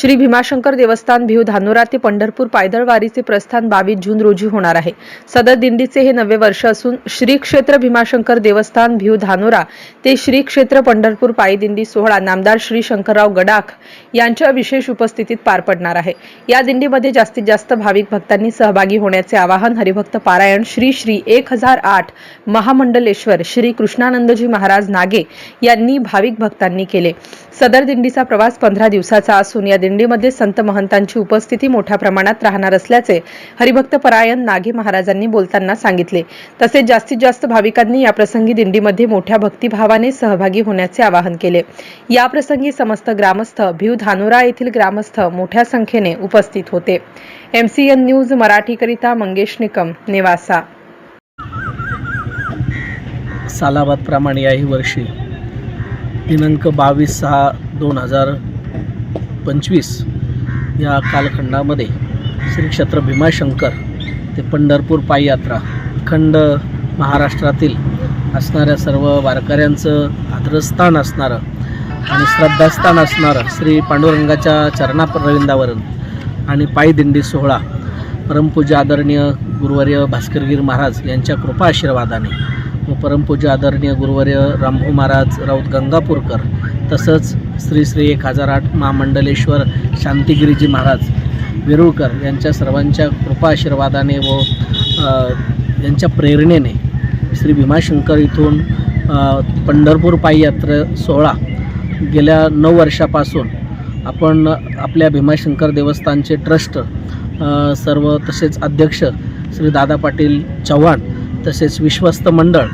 Shri Bhimashankar देवस्थान भिव धानोरा ते पंढरपूर पायदळ वारीचे प्रस्थान बावीस जून रोजी होणार आहे. सदर दिंडीचे हे नवे वर्ष असून श्री क्षेत्र भीमाशंकर देवस्थान भिव धानोरा ते श्री क्षेत्र पंढरपूर पायी दिंडी सोहळा नामदार श्री शंकरराव गडाख यांच्या विशेष उपस्थितीत पार पडणार आहे. या दिंडीमध्ये जास्तीत जास्त भाविक भक्तांनी सहभागी होण्याचे आवाहन हरिभक्त पारायण श्री श्री एक हजार आठ महामंडलेश्वर श्री कृष्णानंदजी महाराज नागे यांनी भाविक भक्तांनी केले. सदर दिंडीचा प्रवास पंधरा दिवसाचा असून या दिंडीमध्ये संत महंतांची उपस्थिती मोठ्या प्रमाणात राहणार असल्याचे हरिभक्त परायण नागे महाराजांनी बोलताना सांगितले. तसेच जास्तीत जास्त भाविकांनी या प्रसंगी दिंडीमध्ये मोठ्या भक्तिभावाने सहभागी होण्याचे आवाहन केले. याप्रसंगी समस्त ग्रामस्थ भिव धानोरा येथील ग्रामस्थ मोठ्या संख्येने उपस्थित होते. एमसीएन न्यूज मराठीकरिता मंगेश निकम नेवासा. सालाबादप्रमाणे याही वर्षी. दिनांक बावीस सहा दोन हजार पंचवीस या कालखंडामध्ये श्री क्षेत्र भीमाशंकर ते पंढरपूर पाययात्रा अखंड महाराष्ट्रातील असणाऱ्या सर्व वारकऱ्यांचं आदरस्थान असणारं आणि श्रद्धास्थान असणारं श्री पांडुरंगाच्या चरणारविंदावरून आणि पायी दिंडी सोहळा परमपूज्य आदरणीय गुरुवर्य भास्करगीर महाराज यांच्या कृपा आशीर्वादाने परमपूज्य आदरणीय गुरुवर्य रामभाऊ महाराज राऊत गंगापूरकर तसंच श्री श्री एक हजार आठ महामंडलेश्वर शांतिगिरीजी महाराज वेरूळकर यांच्या सर्वांच्या कृपा आशीर्वादाने व यांच्या प्रेरणेने श्री भीमाशंकर इथून पंढरपूर पायी यात्रा सोहळा गेल्या नऊ वर्षापासून आपण आपल्या भीमाशंकर देवस्थानचे ट्रस्ट सर्व तसेच अध्यक्ष श्री दादा पाटील चव्हाण तसेच विश्वस्त मंडळ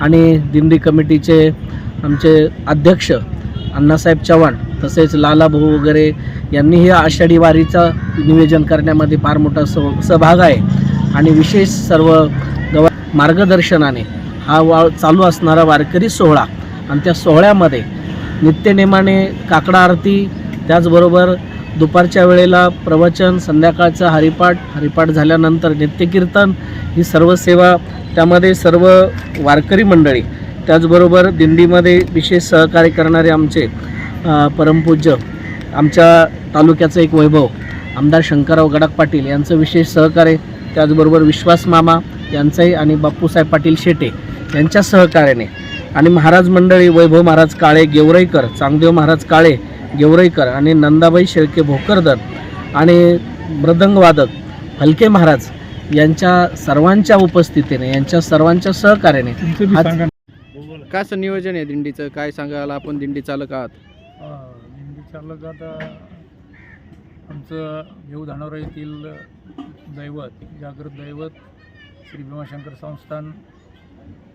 आणि दिंडी कमिटीचे आमचे अध्यक्ष अण्णासाहेब चव्हाण तसेच लाला भाऊ वगैरे यांनीही आषाढी वारीचं नियोजन करण्यामध्ये फार मोठा सह सहभाग आहे. आणि विशेष सर्व गव मार्गदर्शनाने हा वा चालू असणारा वारकरी सोहळा आणि त्या सोहळ्यामध्ये नित्यनेमाने काकडा आरती त्याचबरोबर दुपारच्या वेळेला प्रवचन संध्याकाळचं हरिपाठ हरिपाठ झाल्यानंतर नित्यकीर्तन ही सर्व सेवा त्यामध्ये सर्व वारकरी मंडळी त्याचबरोबर दिंडीमध्ये विशेष सहकार्य करणारे आमचे परमपूज्य आमच्या तालुक्याचं एक वैभव आमदार शंकरराव गडाख पाटील यांचं विशेष सहकार्य त्याचबरोबर विश्वास मामा यांचंही आणि बाप्पूसाहेब पाटील शेटे यांच्या सहकार्याने. आणि महाराज मंडळी वैभव महाराज काळे गेवराईकर चांगदेव महाराज काळे गेवराईकर आणि नंदाबाई शेळके भोकरदन आणि मृदंगवादक हलके महाराज यांच्या सर्वांच्या उपस्थितीने यांच्या सर्वांच्या सहकार्याने काय असं नियोजन आहे दिंडीचं? काय सांगायला आपण दिंडी चालक आहात? दिंडी चालक आता आमचं येऊ धानोरा येथील दैवत जागृत दैवत श्री भीमाशंकर संस्थान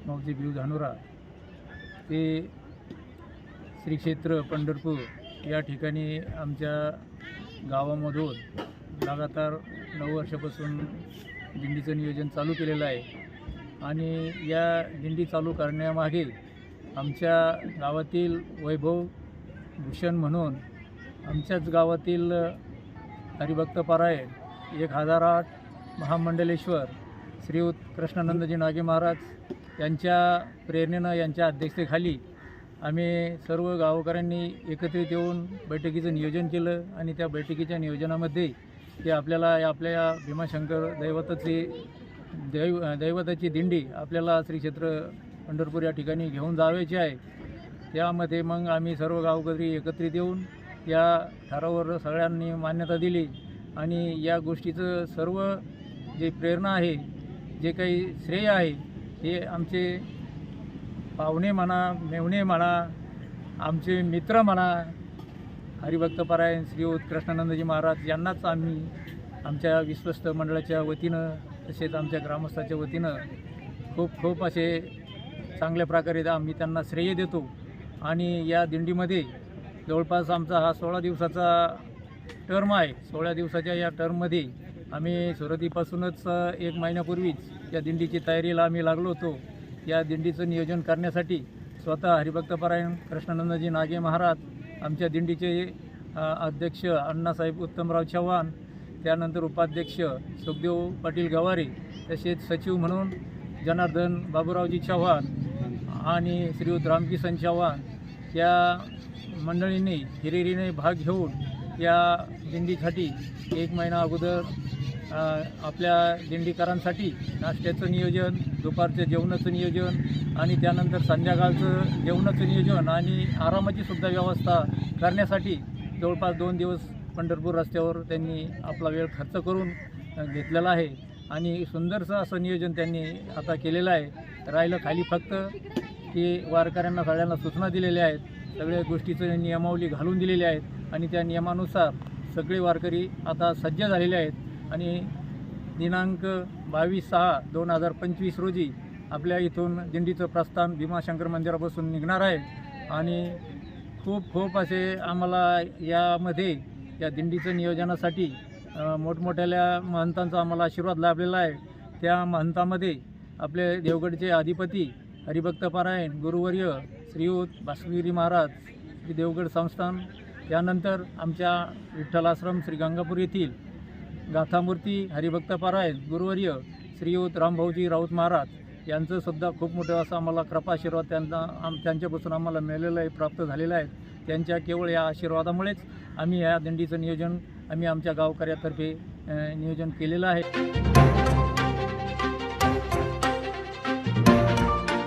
मौजे भिव धानोरा ते श्री क्षेत्र पंढरपूर या ठिकाणी आमच्या गावामधून लगातार नऊ वर्षापासून दिंडीचं नियोजन चालू केलेलं आहे. आणि या दिंडी चालू करण्यामागे आमच्या गावातील वैभव भूषण म्हणून आमच्याच गावातील हरिभक्त पारायण एक हजार आठ महामंडलेश्वर श्री कृष्णानंदजी नागे महाराज यांच्या प्रेरणेनं यांच्या अध्यक्षतेखाली आम्ही सर्व गावकऱ्यांनी एकत्रित येऊन बैठकीचं नियोजन केलं आणि त्या बैठकीच्या नियोजनामध्ये ते आपल्याला आपल्या भीमाशंकर दैवताची दैव दैवताची दिंडी आपल्याला श्री क्षेत्र पंढरपूर या ठिकाणी घेऊन जावायची आहे. त्यामध्ये मग आम्ही सर्व गावकरी एकत्रित येऊन या ठरावावर सगळ्यांनी मान्यता दिली आणि या गोष्टीचं सर्व जे प्रेरणा आहे जे काही श्रेय आहे हे आमचे पाहुणे म्हणा मेवणे म्हणा आमचे मित्र म्हणा हरिभक्तपरायण श्री कृष्णानंदजी महाराज यांनाच आम्ही आमच्या विश्वस्त मंडळाच्या वतीनं तसेच आमच्या ग्रामस्थाच्या वतीनं खूप खूप असे चांगल्या प्रकारे आम्ही त्यांना श्रेय देतो. आणि या दिंडीमध्ये जवळपास आमचा हा सोळा दिवसाचा टर्म आहे. सोळा दिवसाच्या या टर्ममध्ये आम्ही सुरुवातीपासूनच एक महिन्यापूर्वीच या दिंडीची तयारीला आम्ही लागलो होतो. या दिंडीचं नियोजन करण्यासाठी स्वतः हरिभक्तपरायण कृष्णानंदजी नागे महाराज आमच्या दिंडीचे अध्यक्ष अण्णासाहेब उत्तमराव चव्हाण त्यानंतर उपाध्यक्ष सुखदेव पाटील गवारी तसेच सचिव म्हणून जनार्दन बाबूरावजी चव्हाण आणि श्रीयुत रामकिसन चव्हाण या मंडळींनी हिरिरीने भाग घेऊन या दिंडीसाठी एक महिना अगोदर आपल्या दिंडीकरांसाठी नाश्त्याचं नियोजन दुपारचं जेवणाचं नियोजन आणि त्यानंतर संध्याकाळचं जेवणाचं नियोजन आणि आरामाची सुद्धा व्यवस्था करण्यासाठी जवळपास दोन दिवस पंढरपूर रस्त्यावर त्यांनी आपला वेळ खर्च करून घेतलेला आहे. आणि सुंदरसं असं नियोजन त्यांनी आता केलेलं आहे. राहिलं खाली फक्त की वारकऱ्यांना सगळ्यांना सूचना दिलेल्या आहेत. सगळ्या गोष्टीचं नियमावली घालून दिलेली आहेत. आणि त्या नियमानुसार सगळे वारकरी आता सज्ज झालेले आहेत. आणि दिनांक बावीस सहा दोन हजार पंचवीस रोजी आपल्या इथून दिंडीचं प्रस्थान भीमाशंकर मंदिरापासून निघणार आहे. आणि खूप खूप असे आम्हाला यामध्ये या दिंडीचं नियोजनासाठी मोठमोठ्याल्या महंतांचा आम्हाला आशीर्वाद लाभलेला आहे. त्या महंतामध्ये आपले देवगडचे अधिपती हरिभक्त पारायण गुरुवर्य श्रीयुत भास्करगिरी महाराज श्री देवगड संस्थान त्यानंतर आमच्या विठ्ठलाश्रम श्री गंगापूर येथील गाथामूर्ती हरिभक्त पारायण गुरुवर्य श्रीयुत रामभाऊजी राऊत महाराज यांचं सुद्धा खूप मोठं असं आम्हाला कृपा आशीर्वाद त्यांना आम त्यांच्यापासून आम्हाला मिळालेलं आहे प्राप्त झालेलं आहे. त्यांच्या केवळ या आशीर्वादामुळेच आम्ही या दिंडीचं नियोजन आम्ही आमच्या गावकऱ्यातर्फे नियोजन केलेलं आहे.